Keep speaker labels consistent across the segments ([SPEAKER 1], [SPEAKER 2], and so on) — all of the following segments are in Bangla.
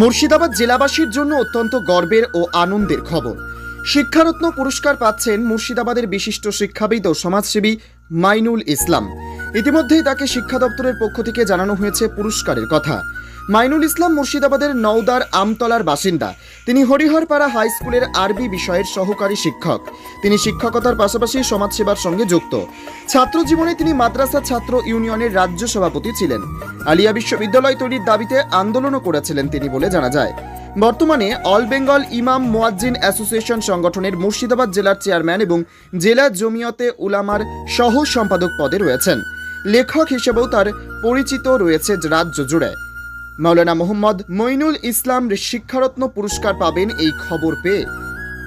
[SPEAKER 1] মুর্শিদাবাদ জেলাবাসীর জন্য অত্যন্ত গর্বের ও আনন্দের খবর শিক্ষারত্ন পুরস্কার পাচ্ছেন মুর্শিদাবাদের বিশিষ্ট শিক্ষাবিদ ও সমাজসেবী মাইনুল ইসলাম ইতিমধ্যেই তাকে শিক্ষা দপ্তরের পক্ষ থেকে জানানো হয়েছে পুরস্কারের কথা মাইনুল ইসলাম মুর্শিদাবাদের নওদার আমতলার বাসিন্দা তিনি হরিহরপাড়া হাই স্কুলের আরবি বিষয়ের সহকারী শিক্ষক তিনি শিক্ষকতার পাশাপাশি সমাজসেবার সঙ্গে যুক্ত ছাত্র জীবনে তিনি মাদ্রাসা ছাত্র ইউনিয়নের রাজ্য সভাপতি ছিলেন আলিয়া বিশ্ববিদ্যালয় তৈরির দাবিতে আন্দোলনও করেছিলেন তিনি বলে জানা যায় বর্তমানে অল বেঙ্গল ইমাম মোয়াজ্জিন অ্যাসোসিয়েশন সংগঠনের মুর্শিদাবাদ জেলার চেয়ারম্যান এবং জেলা জমিয়তে উলামার সহ সম্পাদক পদে রয়েছেন লেখক হিসেবেও তার পরিচিত রয়েছে রাজ্য জুড়ে মৌলানা মোহাম্মদ মইনুল ইসলাম শিক্ষারত্ন পুরস্কার পাবেন এই খবর পেয়ে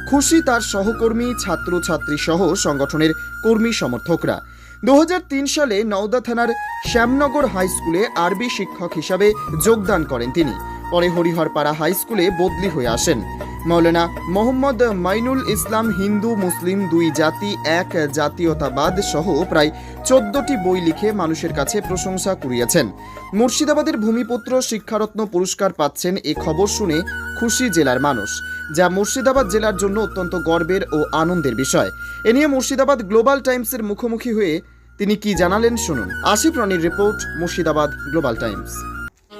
[SPEAKER 1] খুশি তার সহকর্মী ছাত্রছাত্রী সহ সংগঠনের কর্মী সমর্থকরা দু সালে নওদা থানার শ্যামনগর হাই স্কুলে আরবি শিক্ষক হিসাবে যোগদান করেন তিনি পরে হরিহরপাড়া হাই স্কুলে বদলি হয়ে আসেন মৌলানা মোহাম্মদ মাইনুল ইসলাম হিন্দু মুসলিম দুই জাতি এক জাতীয়তাবাদ সহ প্রায় চোদ্দটি বই লিখে মানুষের কাছে প্রশংসা কুড়িয়েছেন মুর্শিদাবাদের ভূমিপুত্র শিক্ষারত্ন পুরস্কার পাচ্ছেন এ খবর শুনে খুশি জেলার মানুষ যা মুর্শিদাবাদ জেলার জন্য অত্যন্ত গর্বের ও আনন্দের বিষয় এ নিয়ে মুর্শিদাবাদ গ্লোবাল টাইমসের মুখোমুখি হয়ে তিনি কি জানালেন শুনুন আশিফ রানির রিপোর্ট মুর্শিদাবাদ গ্লোবাল টাইমস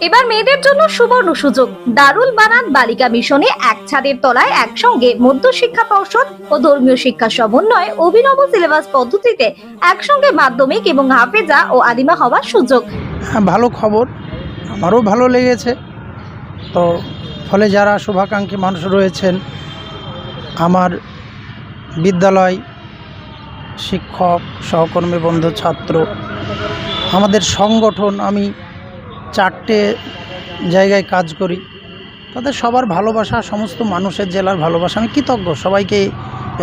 [SPEAKER 2] এবার মেয়েদের জন্য সুবর্ণ সুযোগ দারুল বানান বালিকা মিশনে এক ছাদের তলায় একসঙ্গে মধ্য শিক্ষা পর্ষদ ও ধর্মীয় শিক্ষা সমন্বয় অভিনব সিলেবাস পদ্ধতিতে একসঙ্গে মাধ্যমিক এবং হাফেজা ও আদিমা হওয়ার সুযোগ
[SPEAKER 3] হ্যাঁ, ভালো খবর আমারও ভালো লেগেছে তো ফলে যারা শুভাকাঙ্ক্ষী মানুষ রয়েছেন আমার বিদ্যালয় শিক্ষক সহকর্মী বন্ধু ছাত্র আমাদের সংগঠন আমি চারটে জায়গায় কাজ করি তাদের সবার ভালোবাসা সমস্ত মানুষের জেলার ভালোবাসা আমি কৃতজ্ঞ সবাইকে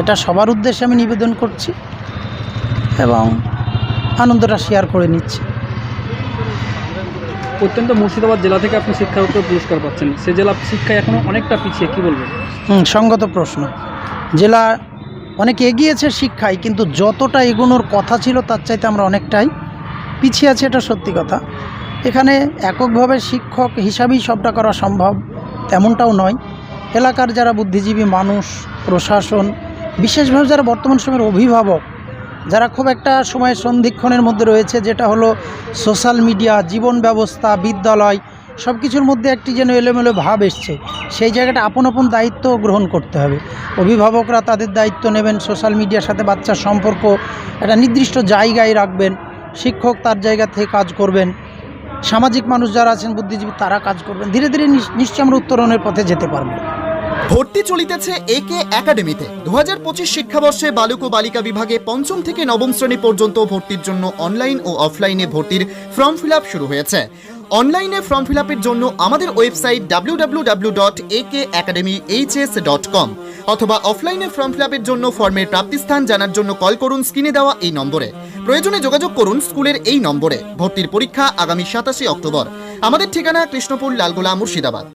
[SPEAKER 3] এটা সবার উদ্দেশ্যে আমি নিবেদন করছি এবং আনন্দটা শেয়ার করে নিচ্ছি
[SPEAKER 4] অত্যন্ত মুর্শিদাবাদ জেলা থেকে আপনি শিক্ষার শিক্ষাগত পুরস্কার পাচ্ছেন সে জেলা শিক্ষায় এখনও অনেকটা পিছিয়ে কি বলবেন
[SPEAKER 3] সঙ্গত প্রশ্ন জেলা অনেক এগিয়েছে শিক্ষায় কিন্তু যতটা এগোনোর কথা ছিল তার চাইতে আমরা অনেকটাই পিছিয়ে আছে এটা সত্যি কথা এখানে এককভাবে শিক্ষক হিসাবেই সবটা করা সম্ভব তেমনটাও নয় এলাকার যারা বুদ্ধিজীবী মানুষ প্রশাসন বিশেষভাবে যারা বর্তমান সময়ের অভিভাবক যারা খুব একটা সময় সন্ধিক্ষণের মধ্যে রয়েছে যেটা হলো সোশ্যাল মিডিয়া জীবন ব্যবস্থা বিদ্যালয় সব কিছুর মধ্যে একটি যেন এলোমেলো ভাব এসছে সেই জায়গাটা আপন আপন দায়িত্ব গ্রহণ করতে হবে অভিভাবকরা তাদের দায়িত্ব নেবেন সোশ্যাল মিডিয়ার সাথে বাচ্চার সম্পর্ক একটা নির্দিষ্ট জায়গায় রাখবেন শিক্ষক তার জায়গা থেকে কাজ করবেন সামাজিক মানুষ যারা আছেন বুদ্ধিজীবী তারা কাজ করবেন ধীরে ধীরে নিশ্চয় আমরা উত্তরণের পথে যেতে পারবো
[SPEAKER 5] ভর্তি চলিতেছে এ কে একাডেমিতে দু হাজার পঁচিশ শিক্ষাবর্ষে বালক ও বালিকা বিভাগে পঞ্চম থেকে নবম শ্রেণী পর্যন্ত ভর্তির জন্য অনলাইন ও অফলাইনে ভর্তির ফর্ম ফিল শুরু হয়েছে অনলাইনে ফর্ম ফিল জন্য আমাদের website W W dot A K H S dot com অথবা অফলাইনে ফর্ম ফিল জন্য ফর্মের প্রাপ্তিস্থান জানার জন্য কল করুন স্ক্রিনে দেওয়া এই নম্বরে প্রয়োজনে যোগাযোগ করুন স্কুলের এই নম্বরে ভর্তির পরীক্ষা আগামী সাতাশে অক্টোবর আমাদের ঠিকানা কৃষ্ণপুর লালগোলা মুর্শিদাবাদ